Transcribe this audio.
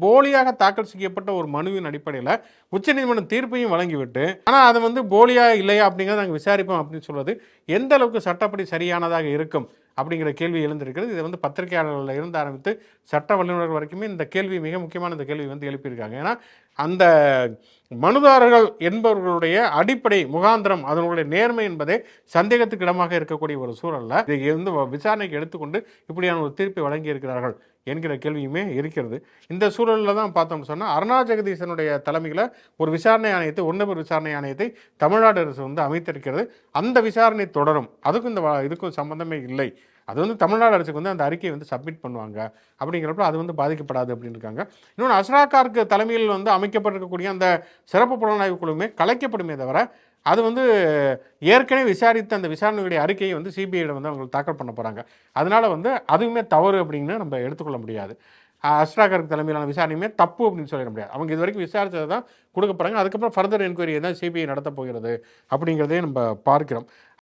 போலியாக தாக்கல் செய்யப்பட்ட ஒரு மனுவின் அடிப்படையில் உச்சநீதிமன்றம் தீர்ப்பையும் வழங்கிவிட்டு ஆனால் அது வந்து போலியா இல்லையா அப்படிங்கிறத நாங்கள் விசாரிப்போம் அப்படின்னு சொல்வது எந்த அளவுக்கு சட்டப்படி சரியானதாக இருக்கும்? அப்படிங்கிற கேள்வி எழுந்திருக்கிறது. இதை வந்து பத்திரிகையாளர்களில் இருந்து ஆரம்பித்து சட்ட வல்லுநர்கள் வரைக்குமே இந்த கேள்வி மிக முக்கியமான இந்த கேள்வி வந்து எழுப்பியிருக்காங்க. ஏன்னா அந்த மனுதாரர்கள் என்பவர்களுடைய அடிப்படை முகாந்திரம் அதனுடைய நேர்மை என்பதே சந்தேகத்துக்கு இடமாக இருக்கக்கூடிய ஒரு சூழலில் இதை வந்து விசாரணைக்கு எடுத்துக்கொண்டு இப்படியான ஒரு தீர்ப்பை வழங்கியிருக்கிறார்கள் என்கிற கேள்வியுமே இருக்கிறது. இந்த சூழலில் தான் பார்த்தோம்னு சொன்னால் அருணா ஜெகதீசனுடைய தலைமையில் ஒரு விசாரணை ஆணையத்தை ஒன்னபர் விசாரணை ஆணையத்தை தமிழ்நாடு அரசு வந்து அமைத்திருக்கிறது. அந்த விசாரணை தொடரும். அதுக்கும் இந்த இதுக்கும் சம்பந்தமே இல்லை. அது வந்து தமிழ்நாடு அரசுக்கு வந்து அந்த அறிக்கையை வந்து சப்மிட் பண்ணுவாங்க. அப்படிங்கிறப்ப அது வந்து பாதிக்கப்படாது அப்படின்னு இருக்காங்க இன்னொன்று அஸ்ராக்காருக்கு தலைமையில் வந்து அமைக்கப்பட்டிருக்கக்கூடிய அந்த சிறப்பு புலனாய்வு குழுமே கலைக்கப்படுமே தவிர அது வந்து ஏற்கனவே விசாரித்த அந்த விசாரணையுடைய அறிக்கையை வந்து சிபிஐயில் வந்து அவங்க தாக்கல் பண்ண போகிறாங்க அதனால் வந்து அதுவுமே தவறு அப்படின்னு நம்ம எடுத்துக்கொள்ள முடியாது. அஸ்ராகருக்கு தலைமையிலான விசாரணையுமே தப்பு அப்படின்னு சொல்லிட முடியாது. அவங்க இது வரைக்கும் விசாரித்ததை தான் கொடுக்க போகிறாங்க அதுக்கப்புறம் ஃபர்தர் என்கொயரி தான் சிபிஐ நடத்த போகிறது அப்படிங்கிறதையும் நம்ம பார்க்கிறோம்.